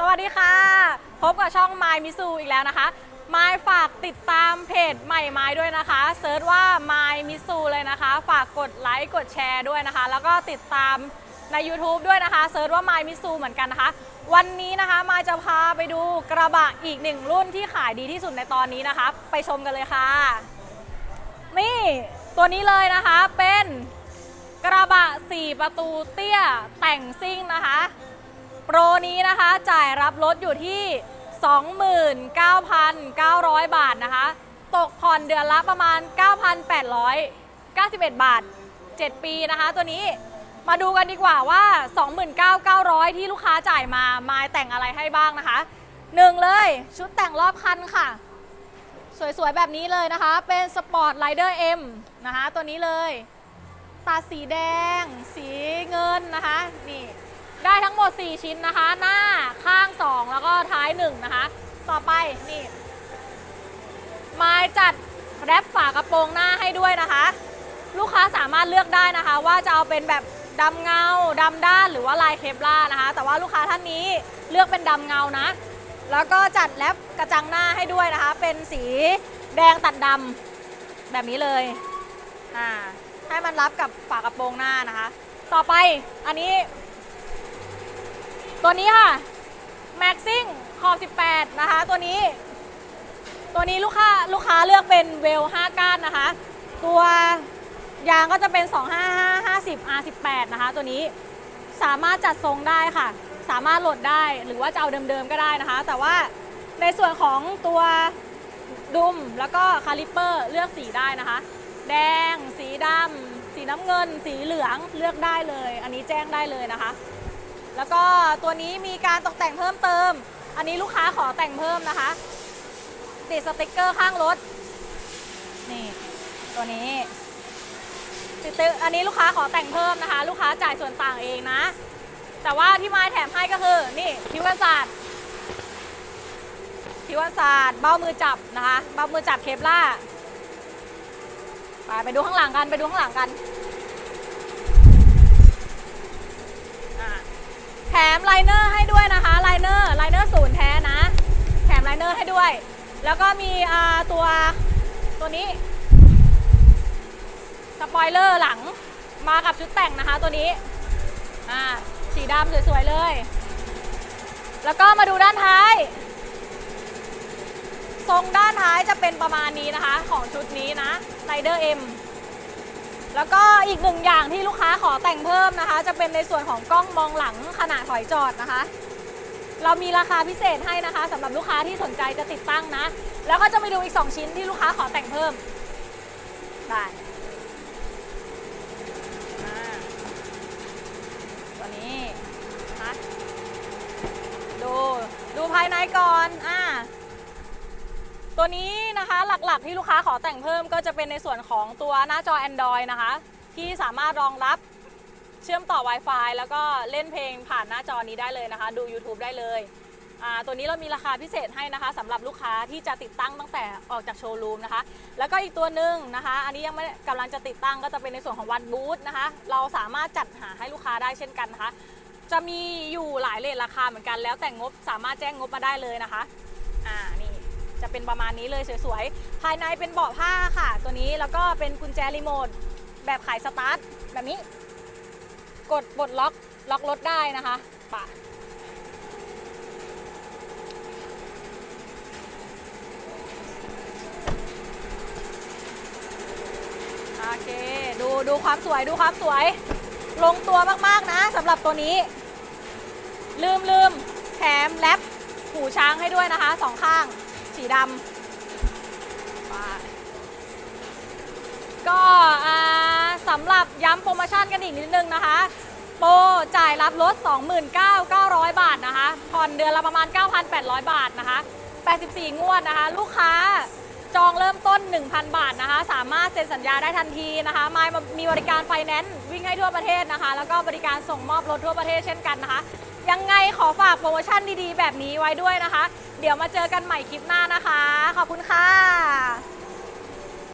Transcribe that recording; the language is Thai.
สวัสดีค่ะ พบกับช่องไมมิซูอีกแล้วนะคะไมฝากติดตามเพจใหม่ไม้ด้วยนะคะเซิร์ชว่าไมมิซูเลยนะคะ ฝากกดไลค์กดแชร์ด้วยนะคะ แล้วก็ติดตามใน YouTube ด้วยนะคะเซิร์ชว่าไมมิซูเหมือนกันนะคะ วันนี้นะคะไมจะพาไปดูกระบะอีกหนึ่งรุ่นที่ขายดีที่สุดในตอนนี้นะคะ ไปชมกันเลยค่ะ นี่ตัวนี้เลยนะคะเป็นกระบะ 4 ประตูเตี้ยแต่งซิ่งนะคะ โปรนี้นะคะจ่ายรับรถอยู่ที่ 29,900 บาทนะคะ ตกผ่อนเดือนละประมาณ 9,891 บาท 7 ปีนะคะตัวนี้มาดูกันดีกว่าว่า 29,900 ที่ลูกค้าจ่ายมามาแต่งอะไรให้บ้างนะคะหนึ่งเลยชุดแต่งรอบคันค่ะ สวยๆ แบบนี้เลยนะคะ เป็นสปอร์ตไ i เดอร์ M นะคะ ตัวนี้เลย ตาสีแดง สีเงินนะคะ นี่ ได้ทั้งหมด 4 ชิ้นนะคะ หน้าข้าง 2 แล้วก็ท้าย 1 นะคะ ต่อไปนี่ไม้จัดแรปฝากระโปรงหน้าให้ด้วยนะคะ ลูกค้าสามารถเลือกได้นะคะ ว่าจะเอาเป็นแบบดำเงาดำด้านหรือว่าลายเคปล่านะคะ แต่ว่าลูกค้าท่านนี้เลือกเป็นดำเงานะ แล้วก็จัดแรปกระจังหน้าให้ด้วยนะคะ เป็นสีแดงตัดดำแบบนี้เลยอ่าให้มันรับกับฝากระโปรงหน้านะคะ ต่อไปอันนี้ ตัวนี้ค่ะ Maxing ขอบ 18 นะคะ ตัวนี้ ตัวนี้ลูกค้าลูกค้าเลือกเป็นเวล 5 ก้านนะคะ ตัวยางก็จะเป็น 25550 R18 นะคะ ตัวนี้สามารถจัดทรงได้ค่ะ สามารถโหลดได้หรือว่าจะเอาเดิมๆก็ได้นะคะ แต่ว่าในส่วนของตัวดุมแล้วก็คาลิปเปอร์เลือกสีได้นะคะ แดง สีดำสีน้ำเงิน สีเหลืองเลือกได้เลย อันนี้แจ้งได้เลยนะคะ แล้วก็ตัวนี้มีการตกแต่งเพิ่มเติม อันนี้ลูกค้าขอแต่งเพิ่มนะคะ ติดสติกเกอร์ข้างรถ นี่ ตัวนี้ติดอันนี้ลูกค้าขอแต่งเพิ่มนะคะ ลูกค้าจ่ายส่วนต่างเองนะ แต่ว่าที่ไม้แถมให้ก็คือ นี่คิวกันศาสตร์คิวกันศาสตร์เบ้ามือจับนะคะ เบ้ามือจับเคปล่าไปไปดูข้างหลังกัน ไปดูข้างหลังกันอะ แถมไล เนอร์ให้ด้วยนะคะไลเนอร์ไลเนอร์ศูนย์แท้นะ แถมไลเนอร์ให้ด้วย แล้วก็มีตัวตัวนี้สปอยเลอร์หลังมากับชุดแต่งนะคะตัวนี้อ่าสีดำสวยๆเลย แล้วก็มาดูด้านท้าย ทรงด้านท้ายจะเป็นประมาณนี้นะคะ ของชุดนี้นะไรเดอร์เอ็ม แล้วก็อีกหนึ่งอย่างที่ลูกค้าขอแต่งเพิ่มนะคะ จะเป็นในส่วนของกล้องมองหลังขณะถอยจอดนะคะ เรามีราคาพิเศษให้นะคะสำหรับลูกค้าที่สนใจจะติดตั้งนะ แล้วก็จะไปดูอีก 2 ชิ้นที่ลูกค้าขอแต่งเพิ่มได้ตัวนี้นะดูดูภายในก่อนอ่า ตัวนี้นะคะหลักๆที่ลูกค้าขอแต่งเพิ่มก็จะเป็นในส่วนของตัวหน้าจอ Android นะคะ ที่สามารถรองรับเชื่อมต่อ Wi-Fi แล้วก็เล่นเพลงผ่านหน้าจอนี้ได้เลยนะคะ ดู YouTube ได้เลยตัวนี้เรามีราคาพิเศษให้นะคะสำหรับลูกค้าที่จะติดตั้งตั้งแต่ออกจากโชว์รูมนะคะ แล้วก็อีกตัวหนึ่งนะคะ อันนี้ยังไม่กำลังจะติดตั้งก็จะเป็นในส่วนของวันบูธนะคะ เราสามารถจัดหาให้ลูกค้าได้เช่นกันนะคะ จะมีอยู่หลายเลทราคาเหมือนกันแล้วแต่งบสามารถแจ้งงบมาได้เลยนะคะอ่านี่ จะเป็นประมาณนี้เลยสวยๆ ภายในเป็นเบาะผ้าค่ะ ตัวนี้แล้วก็เป็นกุญแจรีโมทแบบขายสตาร์ทแบบนี้ กดปลดล็อกล็อกรถได้นะคะปะโอเค ดูดูความสวยดูความสวย ลงตัวมากๆนะสำหรับตัวนี้ ลืมลืมแถมแรปหูช้างให้ด้วยนะคะสองข้าง สีดำก็สำหรับย้ำโปรโมชั่นกันอีกนิดนึงนะคะ โปรจ่ายรับรถ29,900 บาทนะคะผ่อนเดือนละประมาณ 9,800 บาทนะคะ 84 งวดนะคะ ลูกค้าจองเริ่มต้น 1,000 บาทนะคะ สามารถเซ็นสัญญาได้ทันทีนะคะมายมีบริการไฟแนนซ์วิ่งให้ทั่วประเทศนะคะ แล้วก็บริการส่งมอบรถทั่วประเทศเช่นกันนะคะ ยังไงขอฝากโปรโมชั่นดีๆ แบบนี้ไว้ด้วยนะคะ เดี๋ยวมาเจอกันใหม่คลิปหน้านะคะ ขอบคุณค่ะ